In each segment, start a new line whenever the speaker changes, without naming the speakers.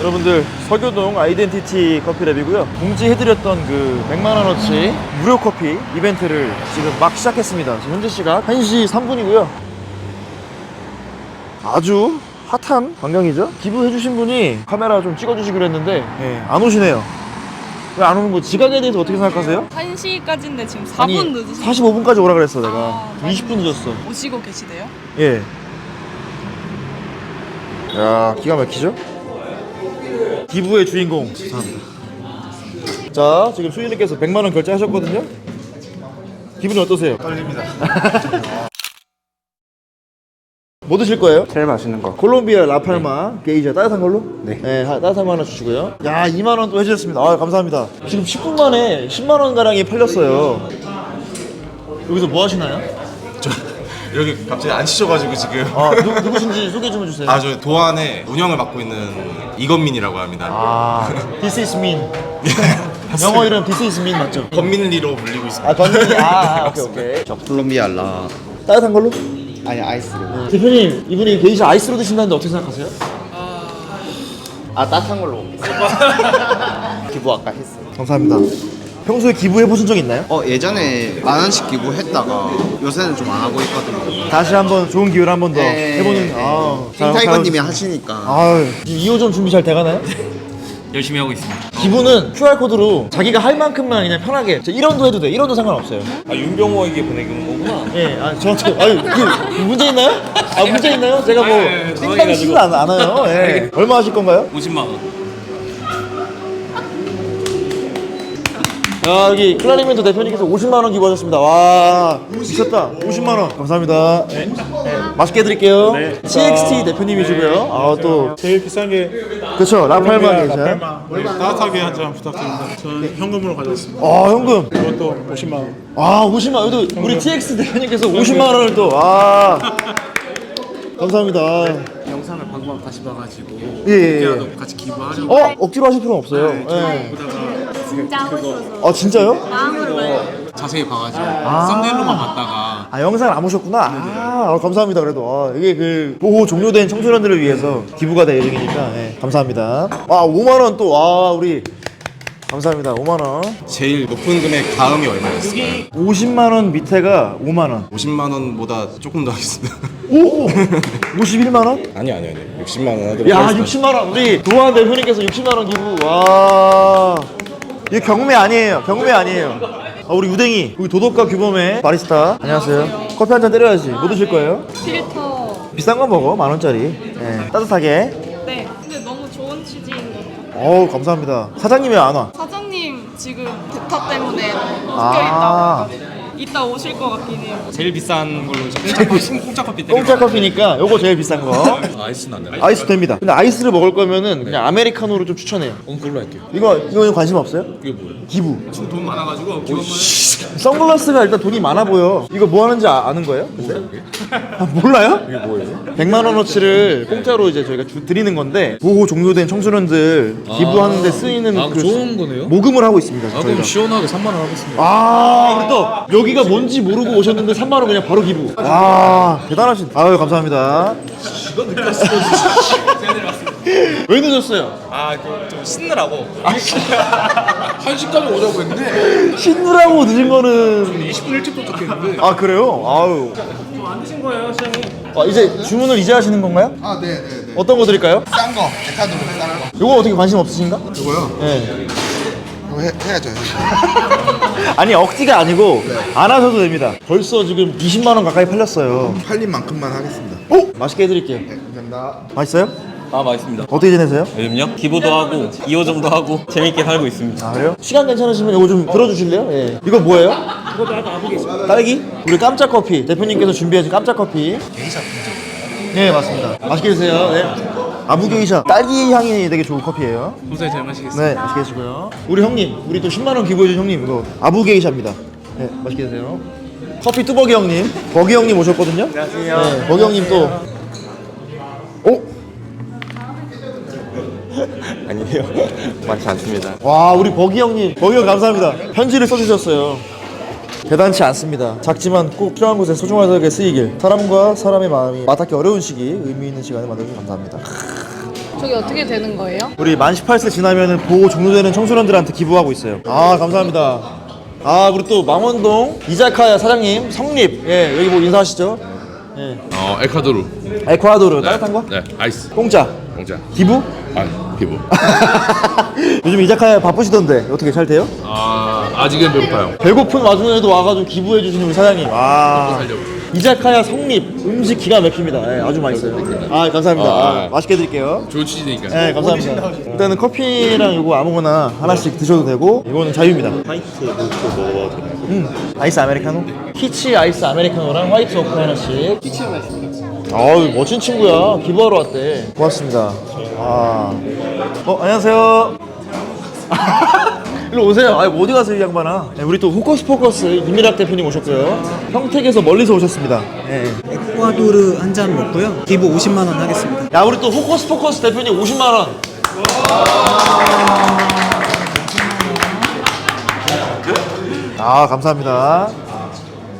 여러분들 서교동 아이덴티티 커피랩이고요 공지해드렸던 그 100만원어치 무료 커피 이벤트를 지금 막 시작했습니다 지금 현재 시각 1시 3분이고요 아주 핫한 광경이죠 기부해주신 분이 카메라 좀 찍어주시기로 했는데 예, 안 오시네요 왜 안 오는 거지? 지각에 대해서 어떻게 생각하세요?
1시까지인데 지금 4분 늦으신
45분까지 오라 그랬어 내가
아,
20분 늦었어
오시고 계시대요?
예. 야, 기가 막히죠? 기부의 주인공. 감사합니다. 자, 지금 수인님께서 100만 원 결제하셨거든요. 기분이 어떠세요? 떨립니다. 뭐 드실 거예요?
제일 맛있는 거.
콜롬비아 라팔마 게이자 따뜻한 걸로?
네.
하- 따뜻한 거 하나 주시고요. 야, 2만 원 또 해주셨습니다. 아, 감사합니다. 지금 10분 만에 10만 원 가량이 팔렸어요. 여기서 뭐 하시나요?
여기 갑자기 안 치셔가지고 지금
아, 누, 누구신지 소개 좀 해주세요.
아 저 도안의 운영을 맡고 있는 이건민이라고 합니다
아, this is mean. 영어 이름 this is mean 맞죠?
건민리로 불리고 있습니다
아, 건민이 아, 아, 오케이 오케이.
저 콜롬비아 라.
따뜻한 걸로?
아니 아이스로.
대표님, 이분이 게이샤 아이스로 드신다는데 어떻게 생각하세요?
아 따뜻한 걸로. 기부 아까 했어요.
감사합니다. 평소에 기부해 보신 적 있나요?
어 예전에 만 원씩 기부했다가 요새는 좀 안 하고 있거든요.
다시 한번 좋은 기회를 한 번 더
네.
해보는. 아, 잘-
킹타이거님이
잘-
하시니까.
아, 지금 2호점 준비 잘 돼가나요?
열심히 하고 있습니다.
기부는 QR 코드로 자기가 할 만큼만 그냥 편하게 1원도 해도 돼. 1원도 상관없어요.
아 윤병호에게 보내는 거구나.
예, 아 저한테 아유 그 문제 있나요? 아 문제 있나요? 제가 뭐
아, 예, 예,
땡깡식은 안, 안 해요. 예. 얼마 하실 건가요?
50만 원.
야 여기 클라리멘토 대표님께서 50만 원 기부하셨습니다. 와 미쳤다. 50만 원 감사합니다. 네. 네, 맛있게 해드릴게요. TXT 대표님이시고요. 아 또
제일 비싼 게
그렇죠 라팔마 계셔.
라팔마 네, 따뜻하게 한 잔 부탁드립니다. 저는 현금으로 가져왔습니다.
아 현금.
이것도 50만 원.
아 50만 원. 또 우리 TX 대표님께서 50만 원을 또 아. 감사합니다.
영상을 방금 다시 봐가지고
예, 예, 예.
도 같이 기부하려고
어 억지로 하실 필요는 없어요. 예.
진짜 하고 싶어서
아 진짜요?
마음으로 말
자세히 봐가지고 썸네일로만 봤다가
아 영상을 안 보셨구나. 아, 아, 감사합니다. 그래도 아, 이게 그 보호 종료된 청소년들을 위해서 기부가 될 예정이니까 예, 감사합니다. 아 5만 원 또 아 우리 감사합니다. 5만 원.
제일 높은 금액 다음이 얼마였을까요?
50만 원 밑에가 5만 원.
50만 원보다 조금 더 하겠습니다
오! 51만 원?
아니 아니 아니 60만 원 하도록
야
하겠습니다
60만 원. 우리 도한 대표님께서 60만 원 기부. 와. 이게 경매 아니에요. 경매 아니에요. 아, 우리 유댕이, 우리 도덕과 규범의 바리스타. 안녕하세요. 커피 한 잔 때려야지. 뭐 드실 거예요?
필터
비싼 거 먹어. 만 원짜리. 예, 따뜻하게.
네 근데 너무 좋은 취지인 것 같아요
어우 감사합니다. 사장님 왜안 와?
사장님 지금 대타 때문에
아.
묶여 있다고 이따 오실 것 같긴 해요
제일 비싼 걸로 공짜 커피, 공짜 커피.
공짜 커피니까 요거 제일 비싼 거.
아이스는 안 돼.
아이스 됩니다. 근데 아이스를 먹을 거면은 그냥 아메리카노로 좀 추천해요.
어, 그걸로 할게요.
이거 이거 관심 없어요?
이게 뭐예요?
기부.
지금 돈 많아가지고 기부만
선글라스가 일단 돈이 많아 보여. 이거 뭐 하는지 아, 는 거예요? 근데? 아, 몰라요? 이게 뭐예요? 100만 원어치를 공짜로 이제 저희가 주, 드리는 건데 보호 종료된 청소년들 기부하는 데 쓰이는
아,
그
좋은 거네요?
모금을 하고 있습니다.
아, 그럼
저희가.
시원하게 3만 원 하겠습니다.
아, 우리 또 여기가 뭔지 모르고 오셨는데 3만 원 그냥 바로 기부. 와, 대단하신. 아유, 감사합니다. 왜 늦었어요?
아, 그좀 신느라고.
한 시까지 오자고 했는데
신느라고 늦은 거는
20분 일찍 도착했는데
아 그래요? 아유. 안 드신 거예요, 시장님? 아 이제 주문을 이제 하시는 건가요?
아 네 네 네.
어떤 거 드릴까요?
싼 거. 에타도 싼 거.
요거 어떻게 관심 없으신가?
이거요?
네.
이거 해, 해야죠.
아니 억지가 아니고 안 하셔도 됩니다. 벌써 지금 20만 원 가까이 팔렸어요.
팔린 만큼만 하겠습니다.
오! 맛있게 해드릴게요.
감사합니다.
맛있어요?
아, 맛있습니다.
어떻게 지내세요?
요즘요? 기부도 하고 2호점도 하고 재밌게 살고 있습니다.
아 그래요? 시간 괜찮으시면 이거 좀 들어주실래요? 예. 이거 뭐예요? 딸기? 우리 깜짝 커피 대표님께서 준비해준 깜짝 커피. 게이샤 네 맞습니다. 맛있게 드세요. 네. 아부 게이샤 딸기 향이 되게 좋은 커피예요.
고생 잘 마시겠습니다
네 맛있게 드시고요. 우리 형님, 우리 또 10만 원 기부해준 형님 이거 아부 게이샤입니다. 네 맛있게 드세요. 커피 뚜벅이 형님, 버기 형님 오셨거든요. 안녕하세요. 네, 버기 형님 또.
아니에요 많지 않습니다
와 우리 버기 형님 버기 형 감사합니다 편지를 써주셨어요 대단치 않습니다. 작지만 꼭 필요한 곳에 소중하게 쓰이길. 사람과 사람의 마음이 맞닿기 어려운 시기 의미 있는 시간을 만들어주셔서 감사합니다.
저게 어떻게 되는 거예요?
우리 만 18세 지나면은 보호 종료되는 청소년들한테 기부하고 있어요. 아 감사합니다. 아 우리 또 망원동 이자카야 사장님 성립 예 여기 뭐 인사하시죠?
예어 에콰도르.
에콰도르. 따뜻한 거?
네 아이스.
공짜.
공짜.
기부?
아 피부.
요즘 이자카야 바쁘시던데 어떻게 잘 돼요?
아 아직은 배고파요.
배고픈 와중에도 와가지고 기부해 주시는 우리 사장님. 아 이자카야 성립 음식 기가 막힙니다. 예, 아주 맛있어요. 아 감사합니다. 아,
아.
맛있게 드릴게요.
좋은 취지니까.
네 감사합니다. 일단은 커피랑 이거 아무거나 하나씩 드셔도 되고 이거는 자유입니다. 화이트 오크 먹어봐도 되나요? 음 아이스 아메리카노? 피치 아이스 아메리카노랑 화이트 오크 하나씩 피치 맛있습니다 아우 멋진 친구야 기부하러 왔대 고맙습니다 아 어, 안녕하세요 일로 오세요. 아, 어디 가세요, 이 양반아? 네, 우리 또 호커스 포커스 이미락 대표님 오셨고요. 평택에서 멀리서 오셨습니다. 네.
에콰도르 한 잔 먹고요. 기부 50만 원 하겠습니다.
야, 우리 또 호커스 포커스 대표님 50만 원. 아, 감사합니다.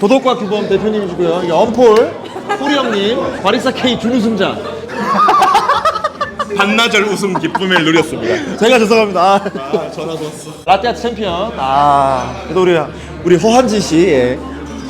도덕과 규범 대표님이시고요. 이게 엄폴 호리 형님, 바리사 K 준우승자.
반나절 웃음 기쁨을 누렸습니다.
제가 죄송합니다. 아, 전화 줬어. 라떼아트 챔피언. 아, 그래도 우리 우리 허한진 씨. 예.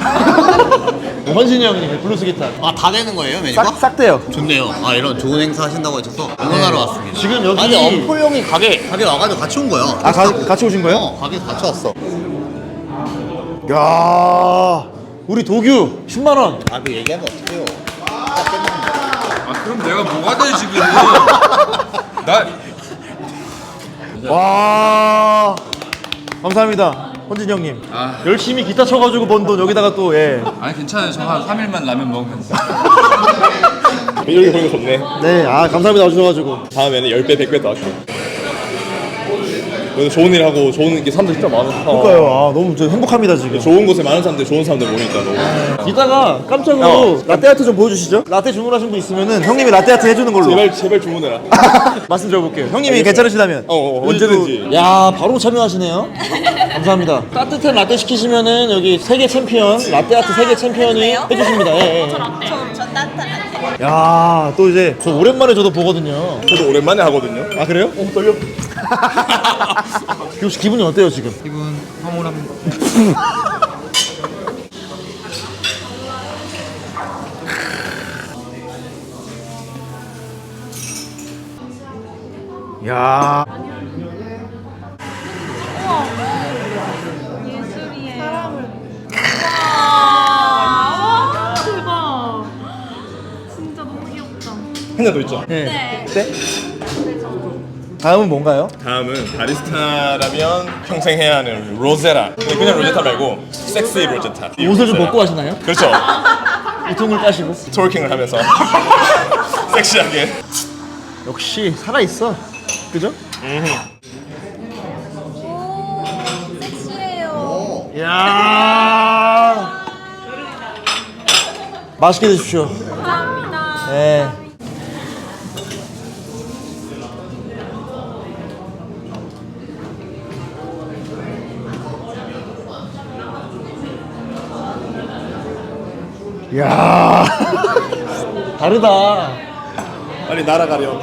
헌진이 형님 블루스 기타.
아 다 되는 거예요 메뉴가?
싹, 싹 돼요.
좋네요. 아 이런 좋은 행사 하신다고 하셔서 응원하러 왔습니다.
지금 여기
아니 엄포 형이 가게 가게 와가지고 같이 온 거야.
아 가, 같이 오신 거예요?
어 가게 같이 왔어.
야 우리 도규 10만 원.
아 그 얘기하면 어떡해요?
아 그럼 내가 뭐가 돼 지금? 나
와 감사합니다 헌진 형님.
아.
열심히 기타 쳐가지고 번 돈 여기다가 또 예.
아니 괜찮아요. 저 한 3일만 라면 먹으면
이렇게 보는 거 좋네.
네, 아 감사합니다 와주셔가지고.
다음에는 10배, 100배 더 할게 좋은 일 하고 좋은 게 사람들 진짜 많아.
그러니까요. 아 너무 저 행복합니다 지금.
좋은 곳에 많은 사람들, 좋은 사람들 모이니까 너무.
이따가 깜짝으로 라떼 아트 좀 보여주시죠. 라떼 주문하신 분 있으면은 형님이 라떼 아트 해주는 걸로.
제발, 제발 주문해라.
말씀 드려볼게요. 형님이 괜찮으시다면.
어, 어,
그리고
언제든지.
야, 바로 참여하시네요. 감사합니다. 따뜻한 라떼 시키시면은 여기 세계 챔피언, 라떼 아트 세계 챔피언이 해주십니다. 예, 예.
전 따뜻한 라떼.
야, 또 이제 저 오랜만에 저도 보거든요.
저도 오랜만에 하거든요.
아 그래요? 어, 떨려. 혹시 기분이 어때요 지금?
기분 황홀합니다.
야.
한잔 더 있죠?
네. 네. 다음은 뭔가요?
다음은 바리스타라면 평생 해야 하는 로제라. 근데 그냥 로제타 말고 섹시 로제타. 이
옷을 좀
로제라.
벗고 하시나요?
그렇죠.
우통을 까시고.
트월킹을 하면서 섹시하게.
역시 살아 있어. 그죠?
섹시해요.
야. 맛있게 드십시오.
감사합니다.
네. 야 다르다.
빨리 날아가렴.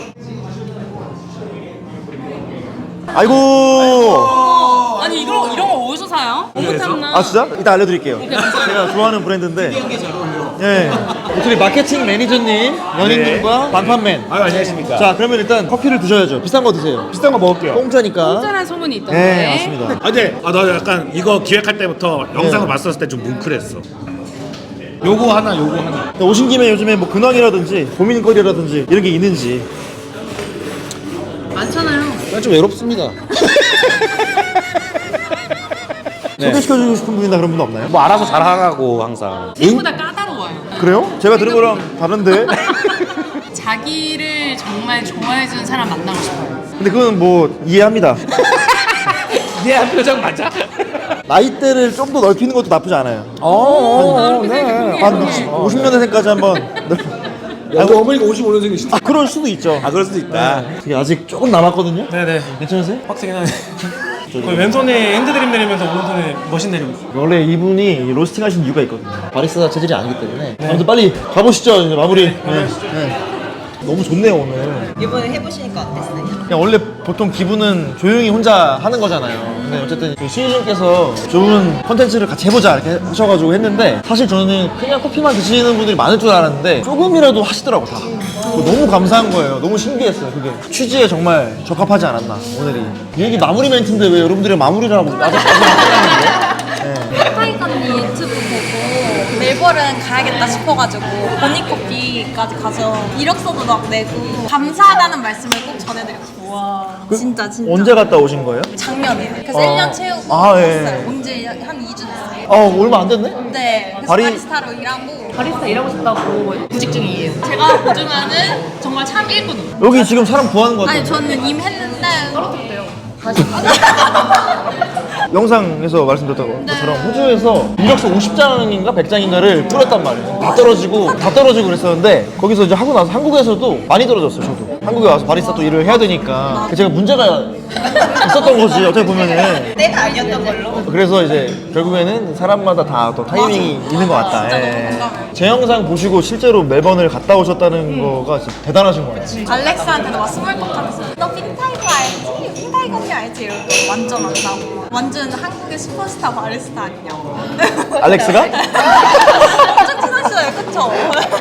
아이고.
아니 이런 이런 거 어디서 사요? 오붓했나?
아 진짜? 이따 알려드릴게요. 제가 좋아하는 브랜드인데. 예. 우리 마케팅 매니저님, 연인님과 반판맨.
아 안녕하십니까.
자 그러면 일단 커피를 드셔야죠. 비싼 거 드세요. 비싼 거 먹을게요. 공짜니까.
공짜란 소문이 있던데.
네 맞습니다.
아, 근데 아, 나 약간 이거 기획할 때부터 영상을 봤었을 때 좀 뭉클했어. 요거 하나, 요거 하나.
오신 김에 요즘에 뭐 근황이라든지 고민거리라든지 이런 게 있는지.
많잖아요.
난 좀 외롭습니다. 소개시켜주고 싶은 분이나 그런 분 없나요?
뭐 알아서 잘하라고 항상.
생보다 까다로워요.
그래요? 제가 들은 거랑 다른데.
자기를 정말 좋아해주는 사람 만나고 싶어요.
근데 그건 뭐 이해합니다.
얘한 표정 맞아?
나이대를 좀 더 넓히는 것도 나쁘지 않아요.
어,
네. 한 60, 50년대생까지 한번.
너 어머니가 55년생이시다.
아 그럴 수도 있죠.
아 그럴 수도 있다.
되게 아직 조금 남았거든요.
네네.
괜찮으세요?
빡세긴 하네.
거의 왼손에 핸드드립 내리면서 오른손에 머신 내리고 있어요.
원래 이분이 로스팅 하신 이유가 있거든요. 바리스타 체질이 아니기 때문에. 아무튼 빨리 가보시죠. 이제 마무리. 네. 네. 너무 좋네요 오늘.
이번에 해보시니까 어땠어요?
그냥 원래 보통 기분은 조용히 혼자 하는 거잖아요. 근데 어쨌든 그 수희님께서 좋은 컨텐츠를 같이 해보자 이렇게 하셔가지고 했는데 사실 저는 그냥 커피만 드시는 분들이 많을 줄 알았는데 조금이라도 하시더라고 다. 그거 너무 감사한 거예요. 너무 신기했어요. 그게 취지에 정말 적합하지 않았나 오늘이. 이게 마무리 멘트인데 왜 여러분들이 마무리를 하고 아직 안
타이거 언니 유튜브 멜버른 가야겠다 싶어가지고 보니커피까지 가서 이력서도 막 내고 감사하다는 말씀을 꼭 전해드리고 싶어요. 와 진짜 진짜.
언제 갔다 오신 거예요?
작년에. 그래서
어.
1년 채우고
아, 예.
왔어요. 언제 한 2주 됐어요.
아 얼마 안 됐네?
네. 그래서
바리-
바리스타로 일하고
바리스타 일하고 싶다고 구직 중이에요. 제가 보증하는 정말 참 일꾼.
여기 지금 사람 구하는 거 같아요.
아니 저는 임 했는데 떨어졌대요.
영상에서 말씀드렸던 것처럼 호주에서 이력서 50장인가 100장인가를 뿌렸단 말이에요. 다 떨어지고 다 떨어지고 그랬었는데 거기서 이제 하고 나서 한국에서도 많이 떨어졌어요. 저도 한국에 와서 바리스타 또 일을 해야 되니까 제가 문제가 있었던 거지 어떻게 보면은
내가 아니었던 걸로.
그래서 이제 결국에는 사람마다 다 또 타이밍이 있는 것 같다.
너무
예. 제 영상 보시고 실제로 멜번을 갔다 오셨다는 거가 진짜 대단하신 것 같아요.
알렉스한테도 막 스몰톡 하면서 너 핀타이거 알지? 핀타이거 언니 알지? 이러고 완전 안다고 완전 한국의 슈퍼스타 바리스타 아니냐고
알렉스가?
엄청 친하시잖아요 그쵸?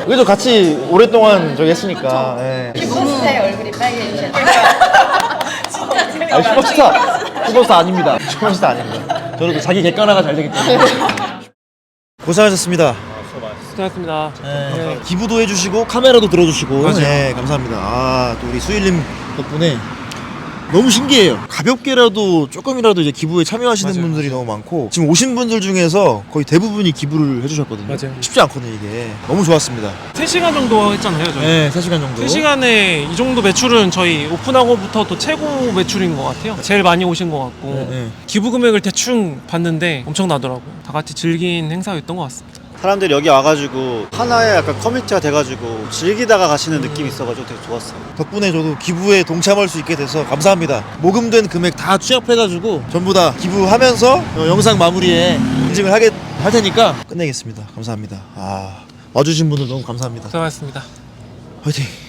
그래도 같이 오랫동안 저기 했으니까. 예.
제 얼굴이 빨개지셨어요 진짜 진짜
아니, 슈퍼스타 슈퍼스타 아닙니다 슈퍼스타 아닙니다 저는 또 자기 객관화가 잘 되기 때문에 고생하셨습니다
수고하셨습니다.
네, 기부도 해주시고 카메라도 들어주시고 네 감사합니다 아 또 우리 수일님 덕분에 너무 신기해요 가볍게라도 조금이라도 이제 기부에 참여하시는 분들이 너무 많고 지금 오신 분들 중에서 거의 대부분이 기부를 해주셨거든요
맞아요.
쉽지 않거든요 이게 너무 좋았습니다
3시간 정도 했잖아요, 저희.
네 3시간 정도
3시간에 이 정도 매출은 저희 오픈하고부터 또 최고 매출인 것 같아요. 제일 많이 오신 것 같고
네, 네.
기부 금액을 대충 봤는데 엄청나더라고요. 다 같이 즐긴 행사였던 것 같습니다.
사람들이 여기 와가지고 하나의 약간 커뮤니티가 돼가지고 즐기다가 가시는 느낌이 있어가지고 되게 좋았어요.
덕분에 저도 기부에 동참할 수 있게 돼서 감사합니다. 모금된 금액 다 취합해가지고 전부 다 기부하면서 어, 영상 마무리에 인증을 하게 할 테니까 끝내겠습니다. 감사합니다. 아 와주신 분들 너무 감사합니다.
수고하셨습니다.
화이팅!